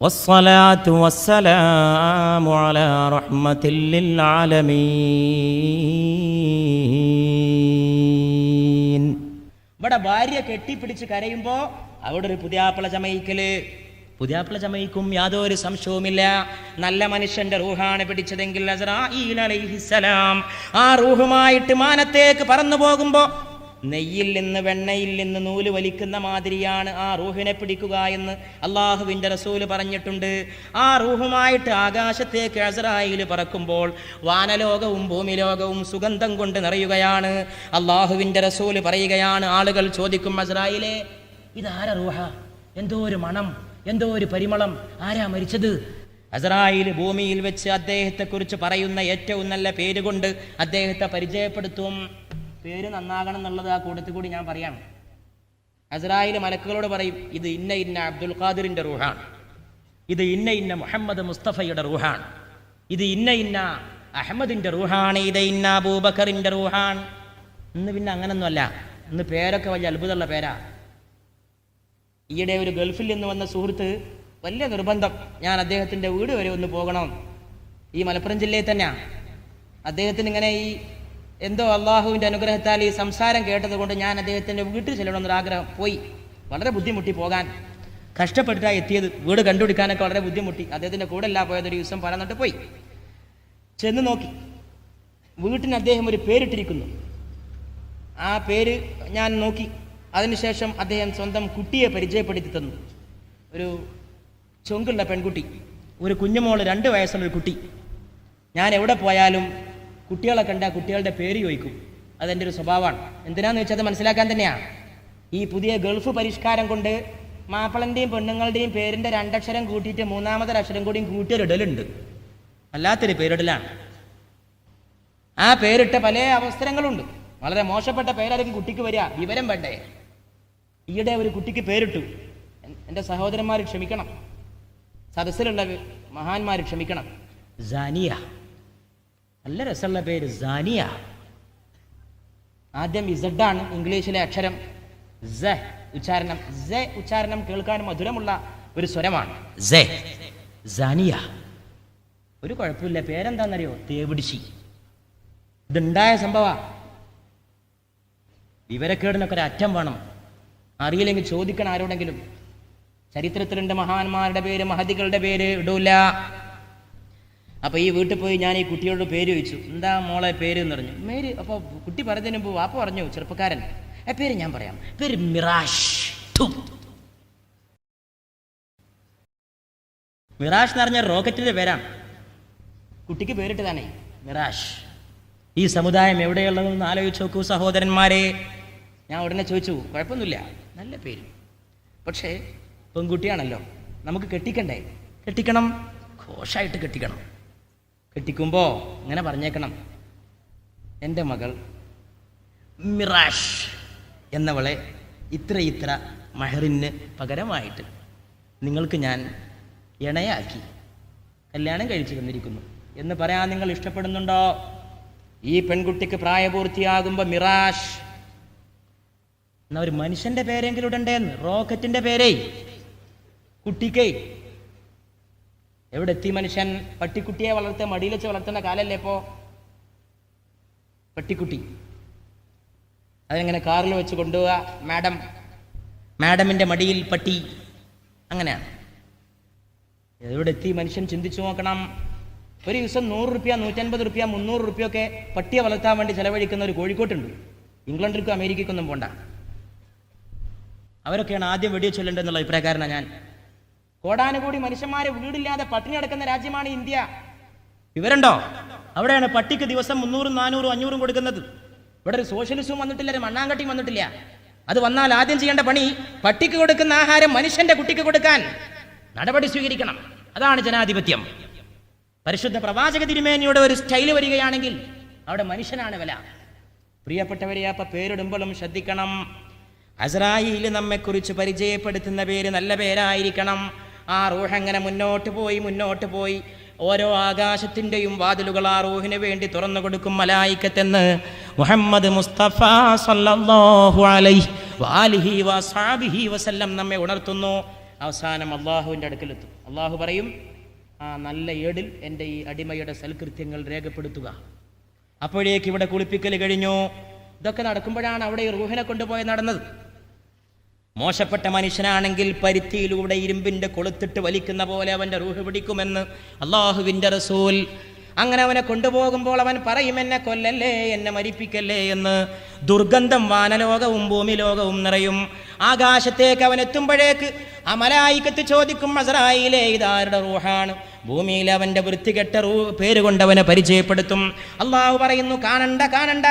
والصلاة والسلام على رحمة للعالمين ഇവിടെ ഭാര്യ കെട്ടിപ്പിടിച്ച് കരയുമ്പോ അവിടെ ഒരു പുതിയാപ്പിള ചമയിക്കല് പുതിയാപ്പിള ചമയിക്കും യാതൊരു സംശയവുമില്ല നല്ല മനുഷ്യന്റെ റൂഹാണ് പിടിച്ചതെങ്കിൽ അസ്രായീൽ അലൈഹിസ്സലാം ആ റൂഹുമായിട്ട് മാനത്തേക്ക് പറന്നു പോകുമ്പോ നെയ്യിൽ നിന്ന് വെണ്ണയിൽ നിന്ന് നൂൽ വലിക്കുന്ന മാതിരിയാണ് ആ റൂഹിനെ പിടിക്കുക എന്ന് അള്ളാഹുവിന്റെ റസൂൽ പറഞ്ഞിട്ടുണ്ട്. ആ റൂഹുമായിട്ട് ആകാശത്തേക്ക് അസറായിൽ പറക്കുമ്പോൾ വാനലോകവും ഭൂമിലോകവും സുഗന്ധം കൊണ്ട് നിറയുകയാണ്. അള്ളാഹുവിന്റെ റസൂൽ പറയുകയാണ് ആളുകൾ ചോദിക്കും അസറായിലെ ഇതാര റൂഹ? എന്തോ ഒരു മണം എന്തോ ഒരു പരിമളം ആരാ മരിച്ചത്? അസറായിൽ ഭൂമിയിൽ വെച്ച് അദ്ദേഹത്തെക്കുറിച്ച് പറയുന്ന ഏറ്റവും നല്ല പേരുകൊണ്ട് അദ്ദേഹത്തെ പരിചയപ്പെടുത്തും. പേര് നന്നാകണം എന്നുള്ളത് ആ കൂട്ടത്തിൽ കൂടി ഞാൻ പറയാം അസറായിലെ മലക്കുകളോട് പറയും ഇത് ഇന്ന ഇന്ന അബ്ദുൽ ഖാദിറിന്റെ റൂഹാണ്. ഇത് ഇന്ന ഇന്ന മുഹമ്മദ് മുസ്തഫയുടെ റൂഹാണ്. ഇത് ഇന്ന ഇന്ന അഹമ്മദിന്റെ റൂഹാണ്. ഇത് ഇന്ന അബൂബക്കറിന്റെ റൂഹാണ്. ഇന്ന് പിന്നെ അങ്ങനൊന്നുമല്ല. ഇന്ന് പേരൊക്കെ വലിയ അത്ഭുതമുള്ള പേരാ. ഈയിടെ ഒരു ഗൾഫിൽ നിന്ന് വന്ന സുഹൃത്ത് വലിയ നിർബന്ധം. ഞാൻ അദ്ദേഹത്തിന്റെ വീട് വരെ ഒന്ന് പോകണം. ഈ മലപ്പുറം ജില്ലയിൽ തന്നെയാണ് അദ്ദേഹത്തിന് ഇങ്ങനെ ഈ എന്തോ അള്ളാഹുവിന്റെ അനുഗ്രഹത്താൽ ഈ സംസാരം കേട്ടതുകൊണ്ട് ഞാൻ അദ്ദേഹത്തിന്റെ വീട്ടിൽ ചെല്ലണമെന്നൊരു ആഗ്രഹം. പോയി. വളരെ ബുദ്ധിമുട്ടി പോകാൻ. കഷ്ടപ്പെട്ടിട്ടാണ് എത്തിയത്. വീട് കണ്ടുപിടിക്കാനൊക്കെ വളരെ ബുദ്ധിമുട്ടി. അദ്ദേഹത്തിന്റെ കൂടെ അല്ല പോയത് ഒരു ദിവസം പറഞ്ഞിട്ട് പോയി. ചെന്ന് നോക്കി. വീട്ടിന് അദ്ദേഹം ഒരു പേരിട്ടിരിക്കുന്നു. ആ പേര് ഞാൻ നോക്കി. അതിനുശേഷം അദ്ദേഹം സ്വന്തം കുട്ടിയെ പരിചയപ്പെടുത്തി തന്നു. ഒരു ചൊങ്കുള്ള പെൺകുട്ടി. ഒരു കുഞ്ഞുമോൾ രണ്ട് വയസ്സുള്ള ഒരു കുട്ടി. ഞാൻ എവിടെ പോയാലും കുട്ടികളെ കണ്ട കുട്ടികളുടെ പേര് ചോദിക്കും. അതെന്റെ ഒരു സ്വഭാവമാണ്. എന്തിനാന്ന് വെച്ചാൽ അത് മനസ്സിലാക്കാൻ തന്നെയാണ് ഈ പുതിയ ഗൾഫ് പരിഷ്കാരം കൊണ്ട് മാപ്പിളന്റെയും പെണ്ണുങ്ങളുടെയും പേരിന്റെ രണ്ടക്ഷരം കൂട്ടിയിട്ട് മൂന്നാമതൊരു അക്ഷരം കൂടിയും കൂട്ടിയൊരിടലുണ്ട്. അല്ലാത്തൊരു പേരിടലാണ്. ആ പേരിട്ട പല അവസരങ്ങളുണ്ട്. വളരെ മോശപ്പെട്ട പേരായിരിക്കും കുട്ടിക്ക് വരിക. വിവരം വേണ്ടേ? ഈയിടെ ഒരു കുട്ടിക്ക് പേരിട്ടു. എന്റെ സഹോദരന്മാർ ക്ഷമിക്കണം. സദസ്സിലുള്ള മഹാന്മാർ ക്ഷമിക്കണം. സാനിയ നല്ല രസമുള്ള പേര് സാനിയ. ആദ്യം ഇസഡാണ് ഇംഗ്ലീഷിലെ അക്ഷരം സ ഉച്ചാരണം. സ ഉച്ചാരണം കേൾക്കാൻ മധുരമുള്ള ഒരു സ്വരമാണ്. സാനിയ. ഒരു കുഴപ്പമില്ല. പേരെന്താണെന്നറിയോ? തേവിടിശി. ഇതുണ്ടായ സംഭവ. വിവരക്കേടിനൊക്കെ ഒരു അറ്റം വേണം. അറിയില്ലെങ്കിൽ ചോദിക്കണം ആരോടെങ്കിലും. ചരിത്രത്തിലുണ്ട് മഹാന്മാരുടെ പേര് മഹതികളുടെ പേര് ഇടൂല. അപ്പൊ ഈ വീട്ടിൽ പോയി ഞാൻ ഈ കുട്ടിയോട് പേര് ചോദിച്ചു. എന്താ മോളെ പേര് എന്ന് പറഞ്ഞു. പേര് അപ്പോൾ കുട്ടി പറഞ്ഞതിന് മുമ്പ് വാപ്പ പറഞ്ഞു ചെറുപ്പക്കാരൻ. ആ പേര് ഞാൻ പറയാം. പേര് മിറാഷ്. മിറാഷ് എന്ന് പറഞ്ഞ റോക്കറ്റിന്റെ പേരാണ് കുട്ടിക്ക് പേരിട്ടതാണേ മിറാഷ്. ഈ സമുദായം എവിടെയുള്ളതെന്ന് ആലോചിച്ച് നോക്കൂ സഹോദരന്മാരെ. ഞാൻ ഉടനെ ചോദിച്ചു കുഴപ്പമൊന്നുമില്ല നല്ല പേര്. പക്ഷേ പെൺകുട്ടിയാണല്ലോ നമുക്ക് കെട്ടിക്കണ്ടേ? കെട്ടിക്കണം ഘോഷായിട്ട് കെട്ടിക്കണം. കെട്ടിക്കുമ്പോൾ ഇങ്ങനെ പറഞ്ഞേക്കണം. എന്റെ മകൾ മിറാഷ് എന്നവളെ ഇത്ര ഇത്ര മഹറിന് പകരമായിട്ട് നിങ്ങൾക്ക് ഞാൻ ഇണയാക്കി കല്യാണം കഴിച്ചു തന്നിരിക്കുന്നു. എന്ന് പറയാൻ നിങ്ങൾ ഇഷ്ടപ്പെടുന്നുണ്ടോ? ഈ പെൺകുട്ടിക്ക് പ്രായപൂർത്തിയാകുമ്പോൾ മിറാഷ് എന്നാ ഒരു മനുഷ്യന്റെ പേരെങ്കിലും ഇടണ്ടേന്ന് റോക്കറ്റിന്റെ പേരേ കുട്ടിക്കേ. എവിടെ എത്തി മനുഷ്യൻ? പട്ടിക്കുട്ടിയെ വളർത്ത മടിയിൽ വെച്ച് വളർത്തുന്ന കാലല്ലേ ഇപ്പോ? പട്ടിക്കുട്ടി. അതെങ്ങനെ കാറിൽ വെച്ച് കൊണ്ടുപോവുക മാഡം. മാഡമിന്റെ മടിയിൽ പട്ടി. അങ്ങനെയാണ്. എവിടെ എത്തി മനുഷ്യൻ ചിന്തിച്ചു നോക്കണം. ഒരു ദിവസം നൂറ് റുപ്യ നൂറ്റൻപത് റുപ്യ മുന്നൂറ് റുപ്യ ഒക്കെ പട്ടിയെ വളർത്താൻ വേണ്ടി ചെലവഴിക്കുന്ന ഒരു കോഴിക്കോട്ടുണ്ട്. ഇംഗ്ലണ്ടിലേക്കും അമേരിക്കയ്ക്കൊന്നും പോണ്ട. അവരൊക്കെയാണ് ആദ്യം വെടിവെച്ചൊല്ലേണ്ടതെന്നുള്ള അഭിപ്രായക്കാരനാണ് ഞാൻ. കോടാനുകൂടി മനുഷ്യന്മാരെ വീടില്ലാതെ പട്ടിണി കിടക്കുന്ന രാജ്യമാണ് ഇന്ത്യ. വിവരണ്ടോ അവിടെയാണ് പട്ടിക്ക് ദിവസം മുന്നൂറും നാനൂറും അഞ്ഞൂറും കൊടുക്കുന്നത്. ഇവിടെ ഒരു സോഷ്യലിസവും വന്നിട്ടില്ല ഒരു മണ്ണാങ്കട്ടിയും വന്നിട്ടില്ല. അത് വന്നാൽ ആദ്യം ചെയ്യേണ്ട പണി പട്ടിക്ക് കൊടുക്കുന്ന ആഹാരം മനുഷ്യന്റെ കുട്ടിക്ക് കൊടുക്കാൻ നടപടി സ്വീകരിക്കണം. അതാണ് ജനാധിപത്യം. പരിശുദ്ധ പ്രവാചക തിരുമേനിയുടെ ഒരു സ്റ്റൈൽ വരികയാണെങ്കിൽ അവിടെ മനുഷ്യനാണ് വില. പ്രിയപ്പെട്ടവരെ അപ്പൊ പേരിടുമ്പോഴും ശ്രദ്ധിക്കണം. അസ്രായിൽ നമ്മെക്കുറിച്ച് പരിചയപ്പെടുത്തുന്ന പേര് നല്ല പേരായിരിക്കണം. ആ റൂഹ് അങ്ങനെ മുന്നോട്ട് പോയി മുന്നോട്ട് പോയി. ഓരോ ആകാശത്തിന്റെയും വാതിലുകൾ ആ റൂഹിന് വേണ്ടി തുറന്നു കൊടുക്കും മലായിക്കത്തെന്ന് മുഹമ്മദ് മുസ്തഫ സല്ലാഹു അലൈഹി വാലിഹി വസാബിഹി വസല്ലം നമ്മെ ഉണർത്തുന്നു. അവസാനം അള്ളാഹുവിന്റെ അടുക്കലെത്തും. അള്ളാഹു പറയും ആ നല്ല ഏടിൽ എന്റെ ഈ അടിമയുടെ സൽകൃത്യങ്ങൾ രേഖപ്പെടുത്തുക. അപ്പോഴേക്ക് ഇവിടെ കുളിപ്പിക്കൽ കഴിഞ്ഞു. ഇതൊക്കെ നടക്കുമ്പോഴാണ് അവിടെ ഈ റൂഹിനെ കൊണ്ടുപോയി നടന്നത്. മോശപ്പെട്ട മനുഷ്യനാണെങ്കിൽ പരുത്തിയിലൂടെ ഇരുമ്പിന്റെ കൊളുത്തിട്ട് വലിക്കുന്ന പോലെ അവന്റെ റൂഹ് പിടിക്കുമെന്ന് അള്ളാഹുവിന്റെ റസൂൽ അങ്ങനെ അവനെ കൊണ്ടുപോകുമ്പോൾ അവൻ പറയും എന്നെ കൊല്ലല്ലേ എന്നെ മരിപ്പിക്കല്ലേ എന്ന് ദുർഗന്ധം വാനലോകവും ഭൂമിലോകവും നിറയും. ആകാശത്തേക്ക് അവൻ എത്തുമ്പോഴേക്ക് ആ ചോദിക്കും അസറായിലേ ഇതാരുടെ റൂഹാണ്? ഭൂമിയിൽ അവന്റെ വൃത്തികെട്ട റൂ പേര് കൊണ്ടവനെ പരിചയപ്പെടുത്തും. അള്ളാഹു പറയുന്നു കാണണ്ട കാണണ്ട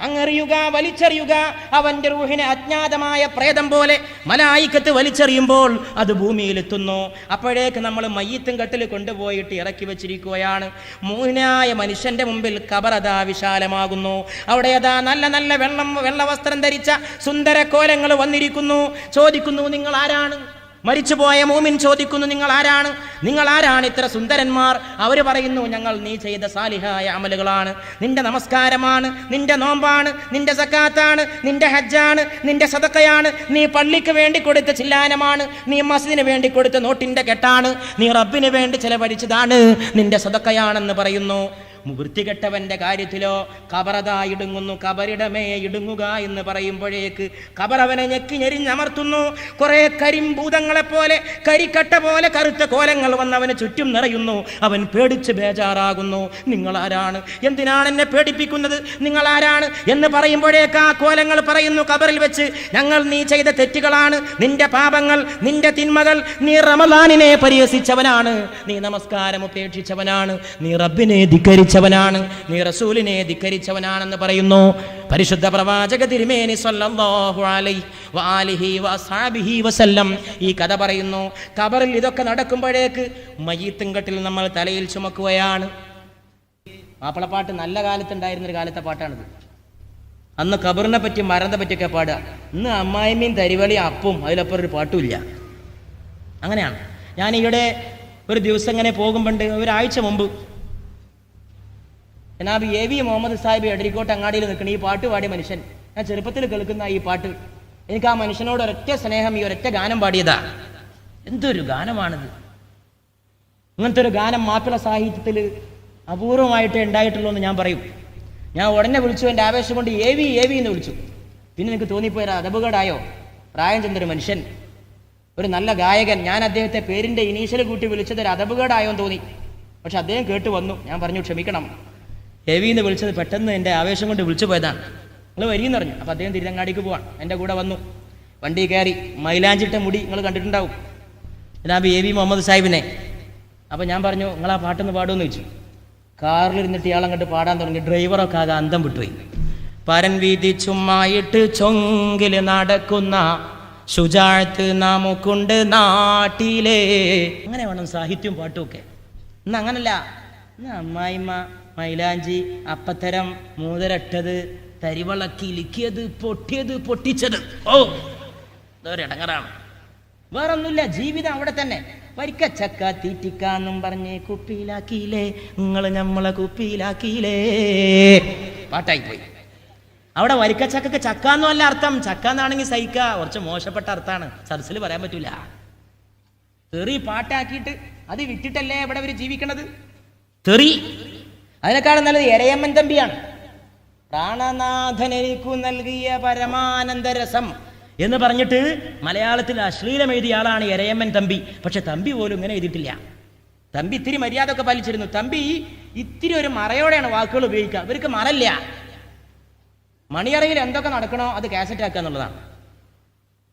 അങ്ങറിയുക വലിച്ചെറിയുക അവന്റെ റൂഹിനെ അജ്ഞാതമായ പ്രേതം പോലെ മലായിക്കത്ത് വലിച്ചെറിയുമ്പോൾ അത് ഭൂമിയിലെത്തുന്നു. അപ്പോഴേക്ക് നമ്മൾ മയ്യത്തും കട്ടിൽ കൊണ്ടുപോയിട്ട് ഇറക്കി വെച്ചിരിക്കുകയാണ്. മോഹിനായ മനുഷ്യന്റെ മുമ്പിൽ കബറതാ വിശാലമാകുന്നു. അവിടെ അതാ നല്ല നല്ല വെള്ളം വെള്ളവസ്ത്രം ധരിച്ച സുന്ദര കോലങ്ങൾ വന്നിരിക്കുന്നു. ചോദിക്കുന്നു നിങ്ങൾ ആരാണ്? മരിച്ചുപോയ മോമിൻ ചോദിക്കുന്നു നിങ്ങൾ ആരാണ് നിങ്ങൾ ആരാണ് ഇത്ര സുന്ദരന്മാർ? അവർ പറയുന്നു ഞങ്ങൾ നീ ചെയ്ത സാലിഹായ അമലുകളാണ്. നിന്റെ നമസ്കാരമാണ് നിന്റെ നോമ്പാണ് നിന്റെ സക്കാത്താണ് നിന്റെ ഹജ്ജാണ് നിന്റെ സതക്കയാണ് നീ പള്ളിക്ക് വേണ്ടി കൊടുത്ത ചില്ലാനമാണ് നീ മസ്ജിദിന് വേണ്ടി കൊടുത്ത നോട്ടിന്റെ കെട്ടാണ് നീ റബ്ബിന് വേണ്ടി ചെലവഴിച്ചതാണ്. നിന്റെ സതക്കയാണെന്ന് പറയുന്നു. വൃത്തികെട്ടവന്റെ കാര്യത്തിലോ കബറതാ ഇടുങ്ങുന്നു കബറിടമേ ഇടുങ്ങുക എന്ന് പറയുമ്പോഴേക്ക് കബറവനെ ഞെക്കി ഞെരിഞ്ഞമർത്തുന്നു കുറെ കരിമ്പൂതങ്ങളെ പോലെ കരിക്കട്ട പോലെ കറുത്ത കോലങ്ങൾ വന്നവന് ചുറ്റും നിറയുന്നു. അവൻ പേടിച്ച് ബേജാറാകുന്നു. നിങ്ങൾ ആരാണ് എന്തിനാണ് എന്നെ പേടിപ്പിക്കുന്നത്? നിങ്ങൾ ആരാണ് എന്ന് പറയുമ്പോഴേക്ക് ആ കോലങ്ങൾ പറയുന്നു കബറിൽ വെച്ച് ഞങ്ങൾ നീ ചെയ്ത തെറ്റുകളാണ്. നിന്റെ പാപങ്ങൾ നിന്റെ തിന്മകൾ നീ റമദാനിനെ പരിഹസിച്ചവനാണ്. നീ നമസ്കാരം ഉപേക്ഷിച്ചവനാണ്. നീ റബ്ബിനെ ധിക്കരിച്ചവനാണ് നീ റസൂലിനെ ധിക്കരിച്ചവനാണെന്ന് പറയുന്നു. പരിശുദ്ധ പ്രവാചക തിരുമേനി വസല്ലം ഈ കഥ പറയുന്നു. കബറിൽ ഇതൊക്കെ നടക്കുമ്പോഴേക്ക് മയ്യത്തുങ്കട്ടിൽ നമ്മൾ തലയിൽ ചുമക്കുകയാണ്. മാപ്പിളപ്പാട്ട് നല്ല കാലത്തുണ്ടായിരുന്ന ഒരു കാലത്തെ പാട്ടാണിത്. അന്ന് കബറിനെ പറ്റി മരണത്തെ പറ്റിയൊക്കെ പാടുക. ഇന്ന് അമ്മായിമ്മയും തരിവളിയും അപ്പും അതിലപ്പുറം ഒരു പാട്ടുമില്ല അങ്ങനെയാണ്. ഞാൻ ഈയിടെ ഒരു ദിവസം ഇങ്ങനെ പോകുമ്പോണ്ട് ഒരാഴ്ച മുമ്പ് ജനാബ് എ വി മുഹമ്മദ് സാഹിബ് എടരിക്കോട്ട് അങ്ങാടിയിൽ നിൽക്കുന്ന ഈ പാട്ട് പാടിയ മനുഷ്യൻ. ഞാൻ ചെറുപ്പത്തിൽ കേൾക്കുന്ന ഈ പാട്ട്. എനിക്ക് ആ മനുഷ്യനോട് ഒരൊറ്റ സ്നേഹം ഈ ഒരൊറ്റ ഗാനം പാടിയതാ. എന്തൊരു ഗാനമാണിത്. ഇങ്ങനത്തെ ഒരു ഗാനം മാപ്പിള സാഹിത്യത്തിൽ അപൂർവമായിട്ട് ഉണ്ടായിട്ടുള്ളൂ എന്ന് ഞാൻ പറയും. ഞാൻ ഉടനെ വിളിച്ചു എന്റെ ആവേശം കൊണ്ട് എ വി എ വി എന്ന് വിളിച്ചു. പിന്നെ എനിക്ക് തോന്നിപ്പോയാൽ അതപകടായോ പ്രായം ചെന്നൊരു മനുഷ്യൻ. ഒരു നല്ല ഗായകൻ. ഞാൻ അദ്ദേഹത്തെ പേരിന്റെ ഇനീഷ്യൽ കൂട്ടി വിളിച്ചത് ഒരു അതപകടായോ എന്ന് തോന്നി. പക്ഷെ അദ്ദേഹം കേട്ട് വന്നു. ഞാൻ പറഞ്ഞു ക്ഷമിക്കണം. എന്ന് വിളിച്ചത് പെട്ടെന്ന് എന്റെ ആവേശം കൊണ്ട് വിളിച്ചു പോയതാണ്. നിങ്ങൾ വരിയെന്ന് പറഞ്ഞു. അപ്പോൾ അദ്ദേഹം തിരുരങ്ങാടിക്ക് പോവാൻ എന്റെ കൂടെ വന്നു. വണ്ടി കയറി മൈലാഞ്ചിട്ട മുടി നിങ്ങൾ കണ്ടിട്ടുണ്ടാവും. ജനാബ് എ വി മുഹമ്മദ് സാഹിബിനെ. അപ്പോൾ ഞാൻ പറഞ്ഞു നിങ്ങൾ ആ പാട്ടൊന്ന് പാടുമെന്ന് ചോദിച്ചു. കാറിലിരുന്നിട്ട് ഇയാളങ്ങോട്ട് പാടാൻ തുടങ്ങി. ഡ്രൈവറൊക്കെ ആകെ അന്തം വിട്ടുപോയി. പരൻ വീതി ചുമ്മായിട്ട് ചൊങ്കിൽ നടക്കുന്ന ശുചാഴ്ത്ത് നമുക്കുണ്ട് നാട്ടിലേ. അങ്ങനെ വേണം സാഹിത്യവും പാട്ടും ഒക്കെ ഇന്ന് അങ്ങനല്ല അമ്മായിമ്മ മൈലാഞ്ചി അപ്പത്തരം മൂതരട്ടത് തരിവളക്കി ഇലിക്കിയത് പൊട്ടിയത് പൊട്ടിച്ചത്. ഓ ഇടങ്ങറാണ്. വേറൊന്നുമില്ല ജീവിതം അവിടെ തന്നെ. വരിക്ക ചക്ക തീറ്റിക്കാന്നും പറഞ്ഞ് കുപ്പിയിലാക്കിയില്ലേ നിങ്ങൾ നമ്മളെ കുപ്പിയിലാക്കിയില്ലേ. പാട്ടായി പോയി. അവിടെ വരിക്കച്ചക്കക്ക് ചക്ക എന്നും അല്ല അർത്ഥം. ചക്ക എന്നാണെങ്കിൽ സഹിക്ക. കുറച്ച് മോശപ്പെട്ട അർത്ഥമാണ് സദസ്സിൽ പറയാൻ പറ്റൂല. തെറി പാട്ടാക്കിയിട്ട് അത് വിട്ടിട്ടല്ലേ ഇവിടെ അവർ ജീവിക്കണത്? തെറി? അതിനേക്കാളും നല്ലത് എരയമ്മൻ തമ്പിയാണ്. പ്രാണനാഥൻ എനിക്കു നൽകിയ പരമാനന്ദരസം എന്ന് പറഞ്ഞിട്ട് മലയാളത്തിൽ അശ്ലീലം എഴുതിയ ആളാണ് എരയമ്മൻ തമ്പി. പക്ഷെ തമ്പി പോലും ഇങ്ങനെ എഴുതിയിട്ടില്ല. തമ്പി ഇത്തിരി മര്യാദ ഒക്കെ പാലിച്ചിരുന്നു. തമ്പി ഇത്തിരി ഒരു മറയോടെയാണ് വാക്കുകൾ ഉപയോഗിക്കുക. ഇവർക്ക് മറല്ല മണിയറയിൽ എന്തൊക്കെ നടക്കണോ അത് കാസറ്റാക്കുക എന്നുള്ളതാണ്.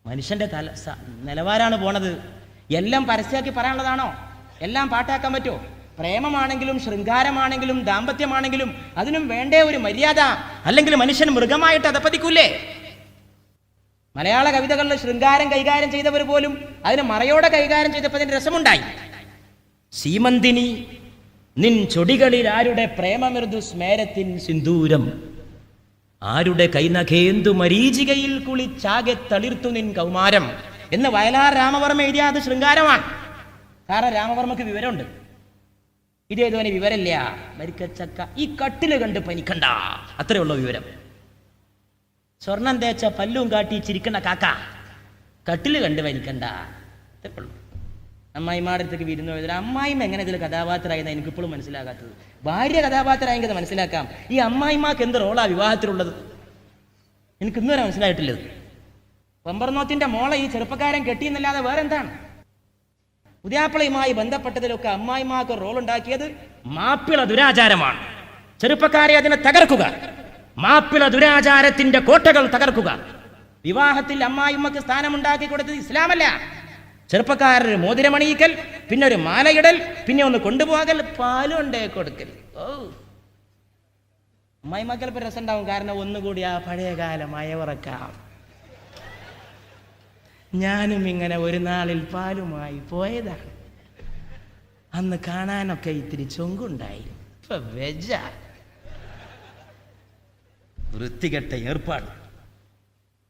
മനുഷ്യന്റെ തല നിലവാരമാണ് പോണത്. എല്ലാം പരസ്യമാക്കി പറയാനുള്ളതാണോ? എല്ലാം പാട്ടാക്കാൻ പറ്റുമോ? പ്രേമമാണെങ്കിലും ശൃംഗാരമാണെങ്കിലും ദാമ്പത്യമാണെങ്കിലും അതിനും വേണ്ടേ ഒരു മര്യാദ. അല്ലെങ്കിൽ മനുഷ്യൻ മൃഗമായിട്ട് അതപ്പതിക്കൂലേ? മലയാള കവിതകളിൽ ശൃംഗാരം കൈകാര്യം ചെയ്തവർ പോലും അതിന് മറയോടെ കൈകാര്യം ചെയ്തപ്പോൾ അതിന് രസമുണ്ടായി. സീമന്തിനി നിൻ ചൊടികളിൽ ആരുടെ പ്രേമമൃദു സ്മേരത്തിൻ സിന്ദൂരം? ആരുടെ കൈനഖേന്തു മരീചികയിൽ കുളിച്ചാകെ തളിർത്തു നിൻ കൗമാരം? എന്ന് വയലാർ രാമവർമ്മ എഴുതിയ അത് ശൃംഗാരമാണ്. കാരണം രാമവർമ്മക്ക് വിവരമുണ്ട്. ഇതേതുവനെ വിവരമില്ല. മരിക്കച്ചക്ക ഈ കട്ടിൽ കണ്ട് പനിക്കണ്ട. ഉള്ളൂ വിവരം. സ്വർണം തേച്ച പല്ലും കാട്ടി ചിരിക്കണ കാക്ക കട്ടിൽ കണ്ട് പനിക്കണ്ട. അത്രേ ഉള്ളൂ അമ്മായിമാരുടെ അടുത്തേക്ക് വിരുന്ന് പോയത് അമ്മായിമ്മ എങ്ങനെ ഇതിൽ കഥാപാത്രമായത് എനിക്ക് ഇപ്പോഴും മനസ്സിലാകാത്തത്. ഭാര്യ കഥാപാത്രമായെങ്കിൽ അത് മനസ്സിലാക്കാം. ഈ അമ്മായിമാക്ക് എന്ത് റോളാ വിവാഹത്തിലുള്ളത്? എനിക്ക് ഇന്നുവരെ മനസ്സിലായിട്ടില്ലത്. പമ്പർനോത്തിന്റെ മോളെ ഈ ചെറുപ്പക്കാരൻ കെട്ടിയെന്നല്ലാതെ വേറെന്താണ്? പുതിയാപ്പിളയുമായി ബന്ധപ്പെട്ടതിലൊക്കെ അമ്മായിമാക്ക് റോൾ ഉണ്ടാക്കിയത് മാപ്പിള ദുരാചാരമാണ്. ചെറുപ്പക്കാരെ അതിനെ തകർക്കുക. മാപ്പിള ദുരാചാരത്തിന്റെ കോട്ടകൾ തകർക്കുക. വിവാഹത്തിൽ അമ്മായിമ്മക്ക് സ്ഥാനമുണ്ടാക്കി കൊടുത്തത് ഇസ്ലാമല്ല. ചെറുപ്പക്കാരൊരു മോതിരമണിയിക്കൽ പിന്നെ ഒരു മാലയിടൽ പിന്നെ ഒന്ന് കൊണ്ടുപോകൽ പാലും ഉണ്ടേ കൊടുക്കൽ. ഓ അമ്മായിമ്മക്കൽ ഇപ്പൊ രസമുണ്ടാവും. കാരണം ഒന്നുകൂടി ആ പഴയകാല മയവറക്കാം. ഞാനും ഇങ്ങനെ ഒരു നാളിൽ പാലുമായി പോയതാണ് അന്ന് കാണാനൊക്കെ ഇത്തിരി ചൊങ്കുണ്ടായി. വെജ. വൃത്തികെട്ട ഏർപ്പാട്.